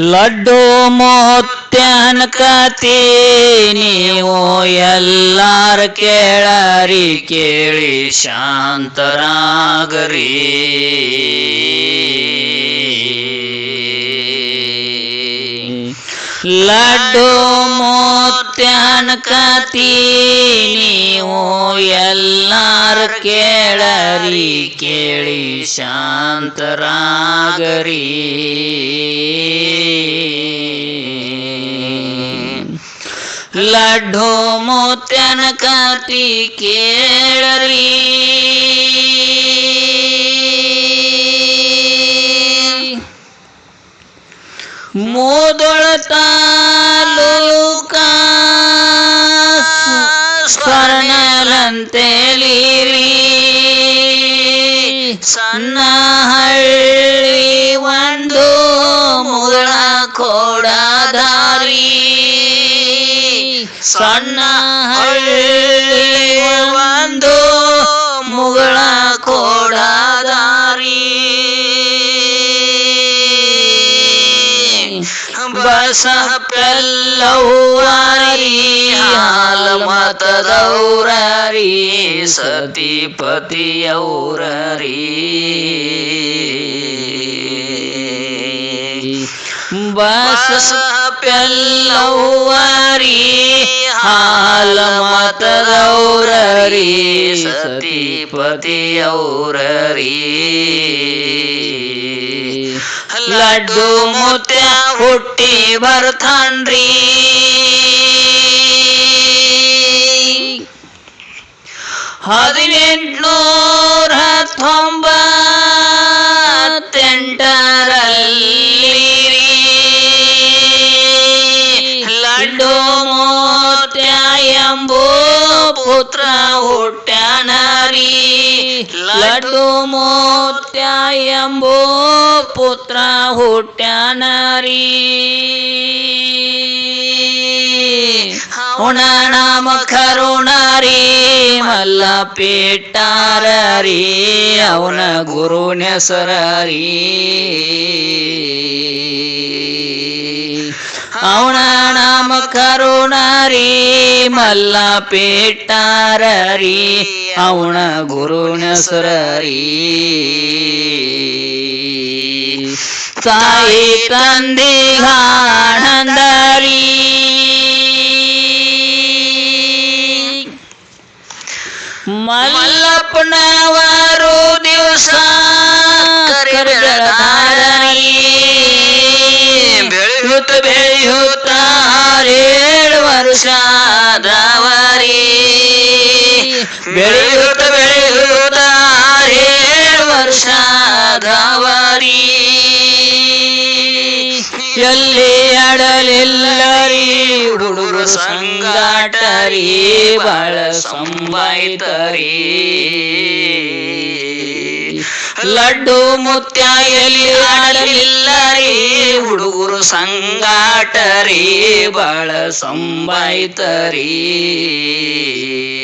ಲಡ್ಡು ಮೋತ್ಯನ ಕತಿ ನೀವು ಎಲ್ಲಾರ ಕೇಳರಿ, ಕೇಳಿ ಶಾಂತರಾಗರಿ. ಲಡ್ಡು ಮೋತ್ಯನ ಕತಿ ನೀವು ಎಲ್ಲಾರ ಕೇಳರಿ, ಕೇಳಿ ಶಾಂತರಾಗರಿ. ಲಡ್ಡು ಮೋತ್ಯನ ಕಾತಿ ಕೇಳರಿ ಮೋದೊಳತ ತಾಲೂಕ ಸ್ವರ್ಣಲಂತೆಲಿರಿ ಸಣ್ಣ ಹಳ್ಳಿ ಒಂದು ಮುಗಳ ಕೊಡದಾರಿ. ಸಣ್ಣ ಹಳ್ಳಿ ಒಂದು ಮುಗಳ ಕೊಡದಾರಿ ಬಸ ಪೆಲ್ಲವ್ವಾರಿ ಹಾಲ ಮತದೌರರಿ ಸತಿಪತಿಯೌರರಿ ಬಸ ಪೆಲ್ಲವ್ವಾರಿ ಹಾಲ ಮತದೌರರಿ ಸತಿಪತಿಯೌರರಿ ಲಡ್ಡು ಮುತ್ಯ ಹುಟ್ಟಿ ಬರ್ತಾನ್ರಿ ಹದಿನೆಂಟುನೂರ ಪುತ್ರ ಹುಟ್ಟ್ಯಾನರಿ ಲಡ್ಡು ಮೋತ್ಯ ಎಂಬೋ ಪುತ್ರ ಹುಟ್ಟ್ಯಾನರಿ ಅವನ ನಾಮ ಕರುಣರಿ ಮಲ್ಲ ಪೇಟಾರರಿ ಅವನ ಗುರು ನೆಸರರಿ ಅವನ ನಾಮ ಕರುಣರಿ ಮಲ್ಲ ಪೇಟಾರರಿ ಅವನ ಗುರು ನೆಸರರಿ ತಾಯಿ ತಂದೆ ಗಾಣಂದರಿ ಮಲ್ಲಪ್ಪನವರು ದಿವಸ ಕರೆದರಾರಿ ಬೆಳೆಯುತ್ತ ಬೆಳೆಯುತ್ತ ಆರೇಳು ವರ್ಷದವರಿ ಬೆಳೆಯುತ್ತ ಬೆಳೆಯುತ್ತ ವರ್ಷದವರಿ. ಎಲ್ಲಿ ಅಡಲಿಲ್ಲರಿ, ಹುಡುಗರು ಸಂಗಾಟರಿ, ಬಾಳ ಸಂಬಾಯ್ತರಿ ಲಡ್ಡು ಮುತ್ಯ ಎಲ್ಲಿ ಆಡಲಿಲ್ಲರಿ ಹುಡುಗರು ಸಂಗಾಟರಿ, ಬಾಳ ಸಂಬಾಯ್ತರಿ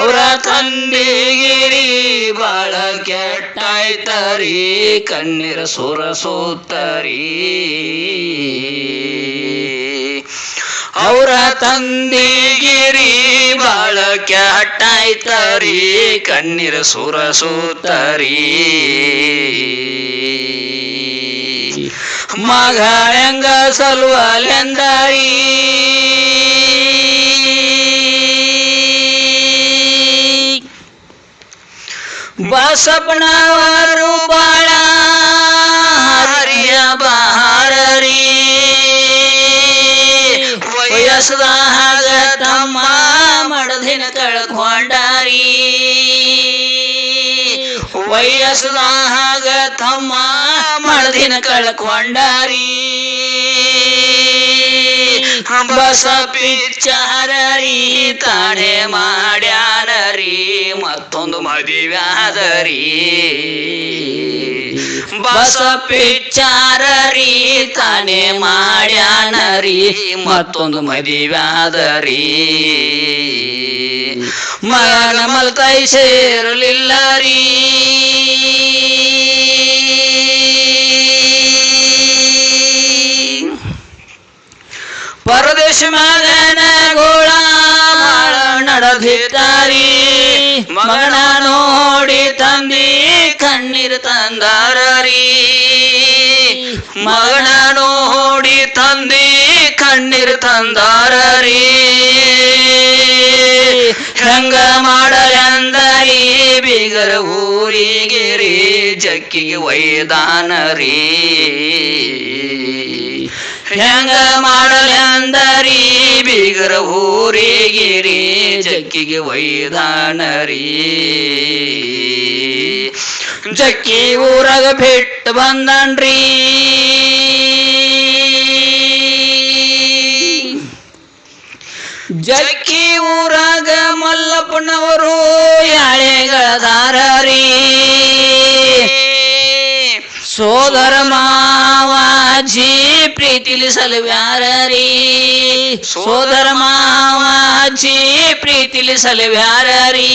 ಅವರ ತಂದಿಗಿರಿ ಬಾಳ ಕೆಟ್ಟಾಯ್ತರಿ ಕಣ್ಣೀರ ಸುರಸೋತ್ತರಿ ಅವರ ತಂದಿಗಿರಿ ಬಾಳ ಕೆಟ್ಟಾಯ್ತರಿ ಕಣ್ಣೀರ ಸುರಸೋತ್ತರಿ ಮಗಳಂಗ ಸಲ್ವಲೆಂದರಿ? ಬಸಪ್ಪನವರು ಬಾಳ ಹರಿಯ ಬಹಾರರಿ. ವಯಸ್ಸದಾಗ ತಮ್ಮ ಮಡದಿನ ಕಳ್ಕೊಂಡಾರಿ ವಯಸ್ಸದಾಗ ತಮ್ಮ ಮಡದಿನ ಕಳ್ಕೊಂಡಾರಿ ಬಸ ಪಿಚ್ಚಾರ ರೀ ತಾಣೆ ಮಾಡ್ಯಾನ ರೀ ಮತ್ತೊಂದು ಮದುವ್ಯಾದರಿ ಬಸ ಪಿಚ್ಚಾರರಿ ತಾನೆ ಮಾಡ್ಯಾನ ರೀ ಮತ್ತೊಂದು ಮದುವ್ಯಾದರಿ ಮಗನ ಮಲ್ತೈ ಸೇರಲಿಲ್ಲ ರೀ ಮಗನ ಗೋಳ ನಡೆದಿದ್ದಾರಿ ಮಗನ ನೋಡಿ ತಂದಿ ಕಣ್ಣೀರು ತಂದಾರೀ ಮಗನ ನೋಡಿ ತಂದಿ ಕಣ್ಣೀರು ತಂದಾರೀ ಹೆಂಗ ಮಾಡಲೆಂದರಿ ಬೀಗರ ಊರಿಗೆ ರೀ ಜಕ್ಕಿಗೆ ಒಯ್ದಾನ ರೀ ಹೆಂಗ ಮಾಡಲೆಂದರಿ ಬೀಗರ ಊರಿಗಿರಿ, ಜಕ್ಕಿಗೆ ವೈದಾನರಿ. ಜಕ್ಕಿ ಊರಾಗ ಬಿಟ್ಟು ಬಂದನ್ರಿ. ಜಕ್ಕಿ ಊರಾಗ ಮಲ್ಲಪ್ಪನವರು ಯಾಳೆಗಳ ಯಾಳೆಗಳದಾರೀ ಸೋದರ ಮಾವಾಜಿ ಪ್ರೀತಿಲಿ ಸಲವ್ಯಾರೀ ಸೋದರ ಮಾಜಿ ಪ್ರೀತಿಲಿ ಸಲವ್ಯಾರೀ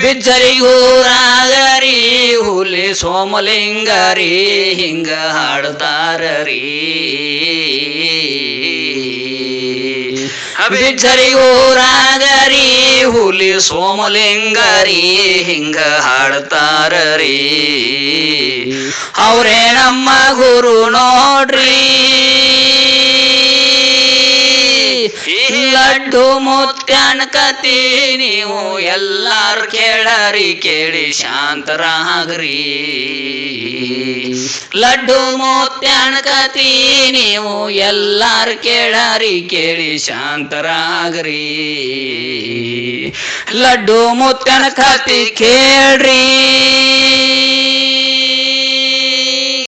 ಬಿಜ್ಜರಿಗೂರಾಗರಿ ಹುಲಿ ಸೋಮಲಿಂಗರಿ, ಹಿಂಗ ಹಾಡ್ತಾರೀ ಬಿಜ್ಜರಿಗೂ ರಾಗರಿ ಹುಲಿ ಸೋಮಲಿಂಗರಿ, ಹಿಂಗ ಹಾಡ್ತಾರರಿ ಅವರೇ ನಮ್ಮ ಗುರು ನೋಡ್ರಿ. ಲಡ್ಡು ಮುತ್ಯನ್ ಕತಿ ನೀವು ಎಲ್ಲಾರು ಕೇಳರಿ ಕೇಳಿ ಶಾಂತರಾಗ್ರಿ. ಲಡ್ಡು ಮುತ್ಯಾನ ಕತಿ ನೀವು ಎಲ್ಲಾರು ಕೇಳರಿ ಕೇಳಿ ಶಾಂತರಾಗ್ರಿ. ಲಡ್ಡು ಮುತ್ಯನ್ ಕತಿ ಕೇಳ್ರಿ.